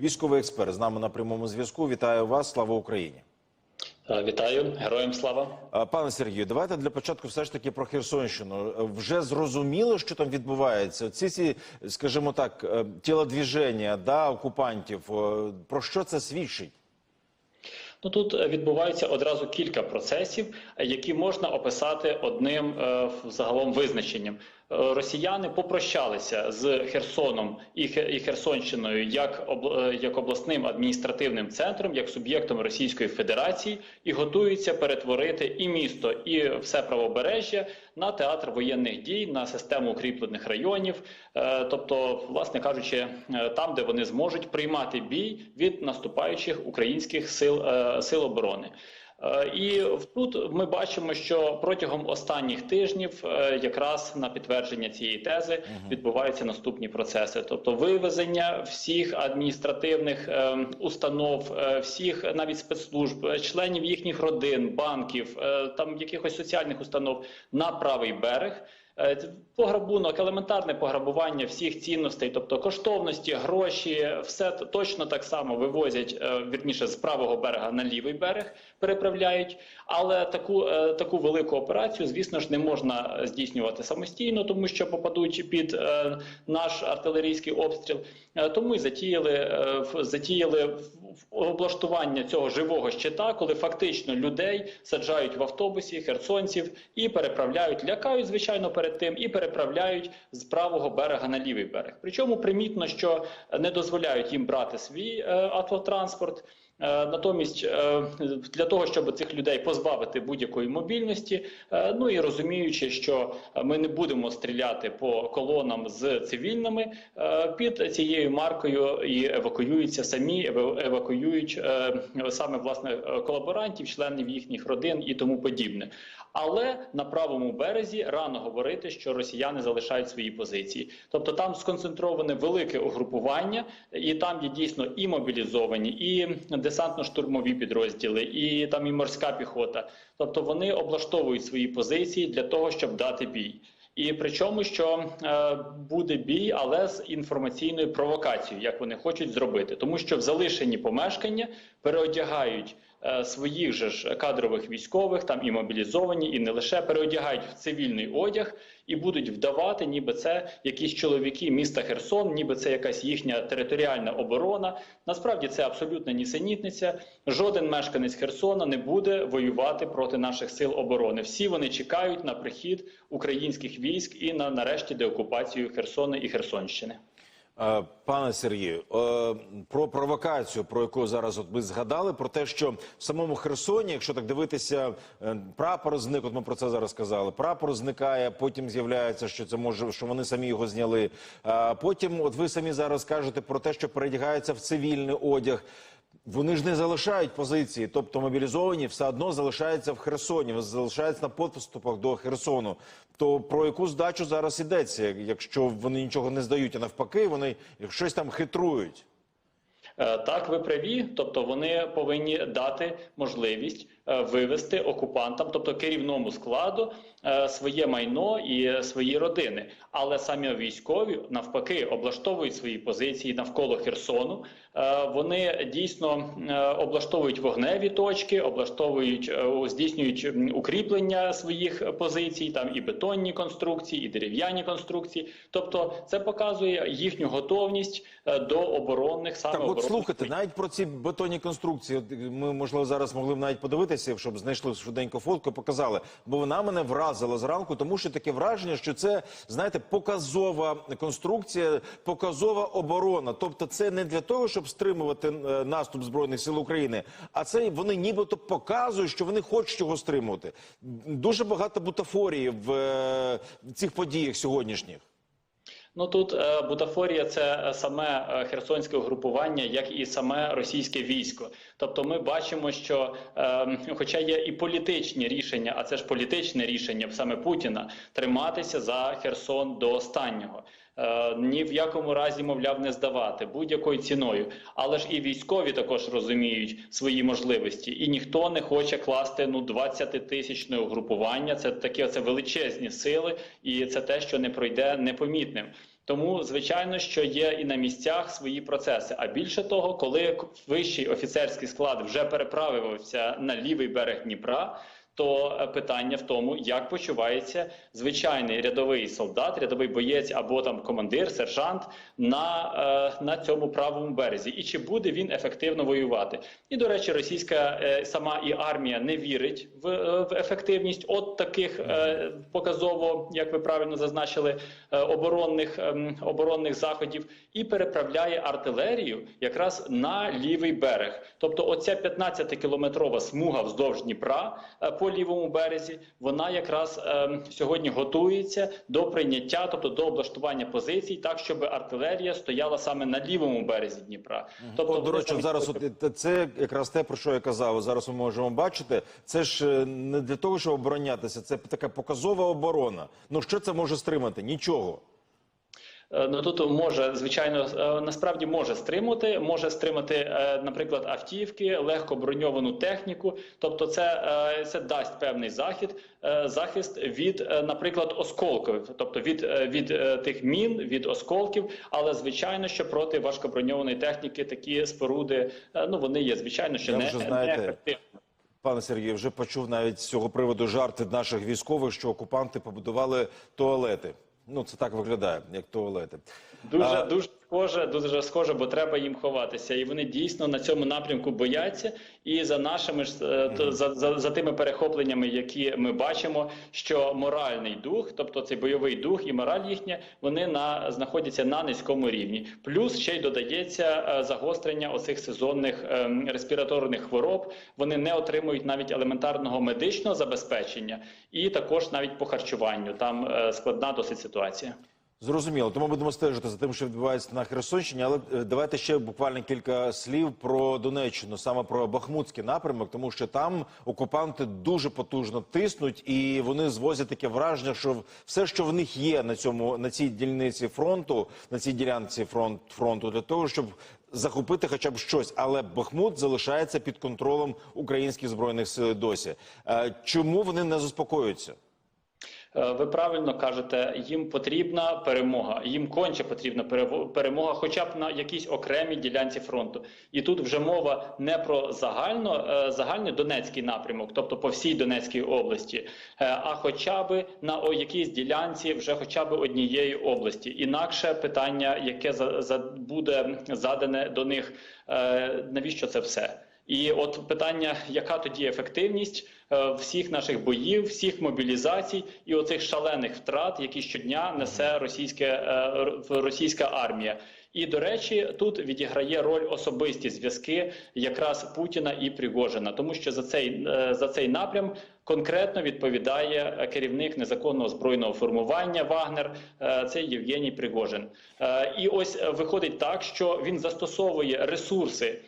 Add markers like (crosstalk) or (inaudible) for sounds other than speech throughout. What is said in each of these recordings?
військовий експерт з нами на прямому зв'язку. Вітаю вас! Слава Україні! Е, Вітаю, героям слава. Пане Сергію, давайте для початку все ж таки про Херсонщину. Е, Вже зрозуміло, що там відбувається. Ці ці, скажімо так, е, тілодвіження да, окупантів. е, Про що це свідчить? Ну тут е, відбувається одразу кілька процесів, е, які можна описати одним е, загалом визначенням. Е, Росіяни попрощалися з Херсоном і Хе- і Херсонщиною як е, як обласним адміністративним центром, як суб'єктом Російської Федерації, і готуються перетворити і місто, і все правобережжя на театр воєнних дій, на систему укріплених районів. Е, Тобто, власне кажучи, там, де вони зможуть приймати бій від наступаючих українських сил, сил оборони. Е, І тут ми бачимо, що протягом останніх тижнів, е, якраз на підтвердження цієї тези, відбуваються наступні процеси: тобто вивезення всіх адміністративних е, установ, всіх навіть спецслужб, членів їхніх родин, банків, там якихось соціальних установ на правий берег. Е, Пограбунок, елементарне пограбування всіх цінностей, тобто коштовності, гроші, все точно так само вивозять е, вірніше з правого берега на лівий берег, переправляють. Але таку, е, таку велику операцію, звісно ж, не можна здійснювати самостійно, тому що попадуть під наш артилерійський обстріл. Тому і затіяли, затіяли облаштування цього живого щита, коли фактично людей саджають в автобусі, херсонців і переправляють, лякають, звичайно, перед тим, і переправляють з правого берега на лівий берег. Причому примітно, що не дозволяють їм брати свій е, автотранспорт. Е, Натомість е, для того, щоб цих людей позбавити будь-якої мобільності, е, ну і розуміючи, що ми не будемо стріляти по колонам з цивільними, під цією маркою і евакуюються самі, евакуюють саме власне колаборантів, членів їхніх родин і тому подібне. Але на правому березі рано говорити, що росіяни залишають свої позиції. Тобто там сконцентроване велике угрупування, і там є дійсно і мобілізовані, і десантно-штурмові підрозділи, і там і морська піхота. Тобто вони облаштовують свої позиції для того, щоб дати бій. І причому, що е, буде бій, але з інформаційною провокацією, як вони хочуть зробити, тому що в залишені помешкання переодягають своїх же ж кадрових військових, там і мобілізовані, і не лише переодягають в цивільний одяг і будуть вдавати, ніби це якісь чоловіки міста Херсон, ніби це якась їхня територіальна оборона. Насправді це абсолютна нісенітниця. Жоден мешканець Херсона не буде воювати проти наших сил оборони. Всі вони чекають на прихід українських військ і на нарешті деокупацію Херсона і Херсонщини. Е, Пане Сергію, е, про провокацію, про яку зараз от ми згадали, про те, що в самому Херсоні, якщо так дивитися, е, прапор зник, от ми про це зараз сказали. Прапор зникає, потім з'являється, що це може, що вони самі його зняли. Потім, от ви самі зараз кажете про те, що передягається в цивільний одяг. Вони ж не залишають позиції, тобто мобілізовані все одно залишаються в Херсоні, залишаються на подступах до Херсону. То про яку здачу зараз йдеться, якщо вони нічого не здають, а навпаки, вони щось там хитрують. Е, Так, ви праві, тобто вони повинні дати можливість вивести окупантам, тобто керівному складу, е, своє майно і свої родини. Але самі військові навпаки облаштовують свої позиції навколо Херсону. Е, Вони дійсно е, облаштовують вогневі точки, облаштовують, е, здійснюють укріплення своїх позицій, там і бетонні конструкції, і дерев'яні конструкції. Тобто, це показує їхню готовність е, до оборонних саме Так, от слухайте, навіть про ці бетонні конструкції. Ми можливо зараз могли б навіть подивитися, щоб знайшли швиденько фотку, показали. Бо вона мене вразила зранку, тому що таке враження, що це знаєте, показова конструкція, показова оборона. Тобто, це не для того, щоб стримувати е, наступ збройних сил України, а це вони нібито показують, що вони хочуть його стримувати. Дуже багато бутафорії в е, цих подіях сьогоднішніх. Ну тут е, бутафорія це е, саме е, херсонське угрупування, як і саме російське військо. Тобто, ми бачимо, що, е, хоча є і політичні рішення, а це ж політичне рішення саме Путіна, триматися за Херсон до останнього. Е, ні в якому разі, мовляв, не здавати будь-якою ціною. Але ж і військові також розуміють свої можливості, і ніхто не хоче класти ну 20-тисячне угрупування. Це таке це величезні сили, і це те, що не пройде непомітним. Тому, звичайно, що є і на місцях свої процеси. А більше того, коли вищий офіцерський склад вже переправився на лівий берег Дніпра. То е, питання в тому, як почувається звичайний рядовий солдат, рядовий боєць або там командир, сержант на, е, на цьому правому березі, і чи буде він ефективно воювати? І до речі, російська е, сама і армія не вірить в, в ефективність от таких показово, як ви правильно зазначили, оборонних ем, оборонних заходів, і переправляє артилерію якраз на лівий берег. Тобто, оця 15-кілометрова смуга вздовж Дніпра по лівому березі, вона якраз ем, сьогодні готується до прийняття, тобто до облаштування позицій, так щоб артилерія стояла саме на лівому березі Дніпра. Тобто, От, до речі, самі зараз от, це якраз те, про що я казав. Зараз ми можемо бачити. Це ж е, не для того, щоб оборонятися, це така показова оборона. Ну що це може стримати? Нічого. Е, Ну тут може звичайно е, насправді може стримати, може стримати, е, наприклад, автівки, легко броньовану техніку. Тобто, це, це дасть певний захід, захист від, наприклад, осколків, тобто від, від тих мін, від осколків. Але звичайно, що проти важкоброньованої техніки такі споруди, ну вони є звичайно, що Я не ефективні. Пане Сергію, вже почув навіть з цього приводу жарти наших військових, що окупанти побудували туалети. Ну це так виглядає, як туалети. Дуже А- дуже схоже, дуже схоже, бо треба їм ховатися, і вони дійсно на цьому напрямку бояться. І за нашими ж е, за, за, за тими перехопленнями, які ми бачимо, що моральний дух, тобто цей бойовий дух і мораль їхня, вони на знаходяться на низькому рівні. Плюс ще й додається е, загострення оцих сезонних ем, респіраторних хвороб. Вони не отримують навіть елементарного медичного забезпечення, і також навіть по харчуванню. Там е, складна досить ситуація. Зрозуміло, тому будемо стежити за тим, що відбувається на Херсонщині. Але е, давайте ще буквально кілька слів про Донеччину, саме про Бахмутський напрямок, тому що там окупанти дуже потужно тиснуть, і вони звозять таке враження, що все, що в них є на цьому на цій дільниці фронту, на цій ділянці фронт фронту, для того, щоб захопити хоча б щось. Але Бахмут залишається під контролем українських збройних сил досі. Е, Чому вони не заспокоюються? Е, Ви правильно кажете, їм потрібна перемога. Їм конче потрібна перемога, хоча б на якійсь окремій ділянці фронту. І тут вже мова не про загально е, загальний Донецький напрямок, тобто по всій Донецькій області, е, а хоча б на якійсь ділянці, вже хоча б однієї області. Інакше питання, яке буде задане до них, навіщо це все? І от питання, яка тоді ефективність е, всіх наших боїв, всіх мобілізацій і оцих шалених втрат, які щодня несе російське е, російська армія. І до речі, тут відіграє роль особисті зв'язки якраз Путіна і Пригожина, тому що за цей е, за цей напрям конкретно відповідає керівник незаконного збройного формування Вагнер. Це Євгеній Пригожин. І ось виходить так, що він застосовує ресурси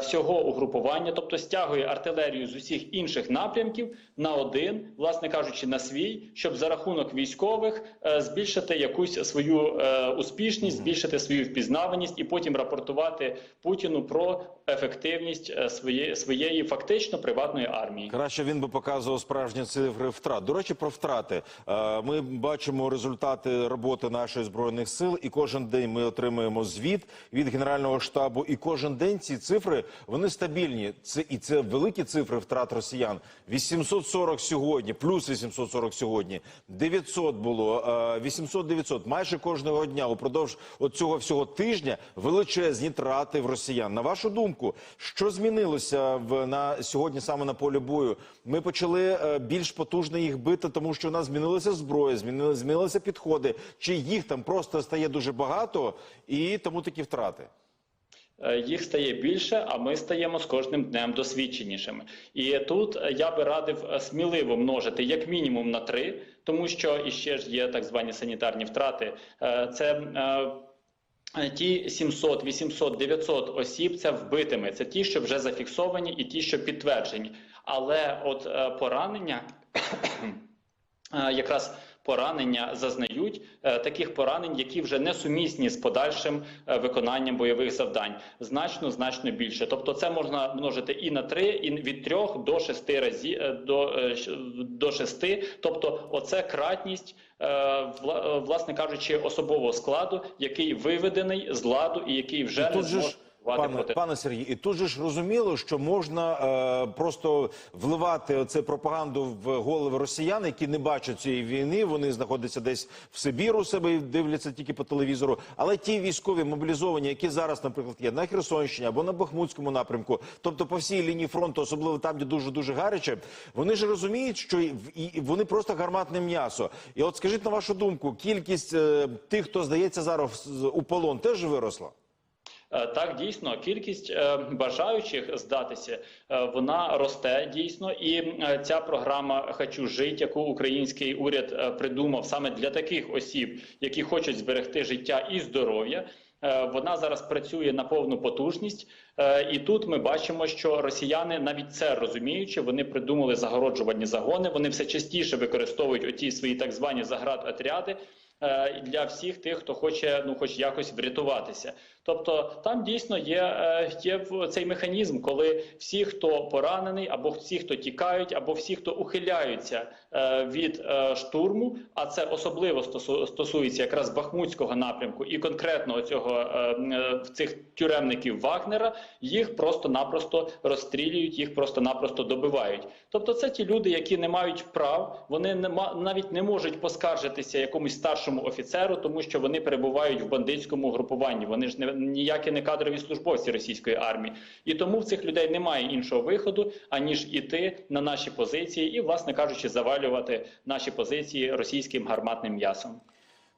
всього угрупування, тобто стягує артилерію з усіх інших напрямків на один, власне кажучи, на свій, щоб за рахунок військових е, збільшити якусь свою е, успішність, збільшити свою впізнаваність і потім рапортувати Путіну про ефективність е, своєї своєї фактично приватної армії. Краще він би показував справжні цифри втрат. До речі, про втрати. Е, Ми бачимо результати роботи наших збройних сил, і кожен день ми отримуємо звіт від генерального штабу. І кожен день ці цифри вони стабільні. Це і це великі цифри втрат росіян. 840 сьогодні, плюс 840 сьогодні. 900 було, 800-900. Майже кожного дня упродовж цього всього тижня величезні трати в росіян. На вашу думку, що змінилося в на сьогодні саме на полі бою? Ми почали е, більш потужно їх бити, тому що у нас змінилася зброя, змінили, змінилися підходи. Чи їх там просто стає дуже багато, і тому такі втрати? Е, Їх стає більше, а ми стаємо з кожним днем досвідченішими. І тут е, я би радив е, сміливо множити як мінімум на три, тому що іще ж є так звані санітарні втрати. Це ті 700, 800, 900 осіб це вбитими. Це ті, що вже зафіксовані, і ті, що підтверджені. Але от поранення. (coughs) Якраз поранення зазнають е, таких поранень, які вже не сумісні з подальшим е, виконанням бойових завдань, значно значно більше. Тобто, це можна множити і на три, і від трьох до шести разів до, е, до шести. Тобто, оце кратність. Власне кажучи, особового складу, який виведений з ладу і який вже І не зможе пане, проти пане Сергій, і тут же ж розуміло, що можна е, просто вливати оце пропаганду в голови росіян, які не бачать цієї війни. Вони знаходяться десь в Сибіру себе і дивляться тільки по телевізору. Але ті військові мобілізовані, які зараз, наприклад, є на Херсонщині або на Бахмутському напрямку, тобто по всій лінії фронту, особливо там, де дуже дуже гаряче, вони ж розуміють, що і вони просто гарматне м'ясо. І от скажіть на вашу думку, кількість е, тих, хто здається зараз у полон, теж виросла. Е, Так, дійсно, кількість е, бажаючих здатися е, вона росте дійсно, і ця програма «Хочу жити», яку український уряд придумав саме для таких осіб, які хочуть зберегти життя і здоров'я. Вона зараз працює на повну потужність, і тут ми бачимо, що росіяни навіть це розуміючи, вони придумали загороджувальні загони. Вони все частіше використовують оті свої так звані заградотряди для всіх тих, хто хоче ну, хоч якось врятуватися. Тобто там дійсно є, е, є цей механізм, коли всі, хто поранений, або всі, хто тікають, або всі, хто ухиляються е, від е, штурму, а це особливо стосу- стосується якраз Бахмутського напрямку і конкретно цього цих тюремників Вагнера, їх просто-напросто розстрілюють, їх просто-напросто добивають. Тобто, це ті люди, які не мають прав, вони не навіть не можуть поскаржитися якомусь старшому офіцеру, тому що вони перебувають в бандитському групуванні. Вони ж не ніякі не кадрові службовці російської армії, і тому в цих людей немає іншого виходу аніж іти на наші позиції і, власне кажучи, завалювати наші позиції російським гарматним м'ясом.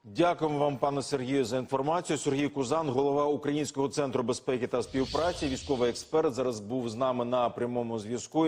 Дякуємо вам, пане Сергію, за інформацію. Сергій Кузан, голова Українського центру безпеки та співпраці, військовий експерт, зараз був з нами на прямому зв'язку.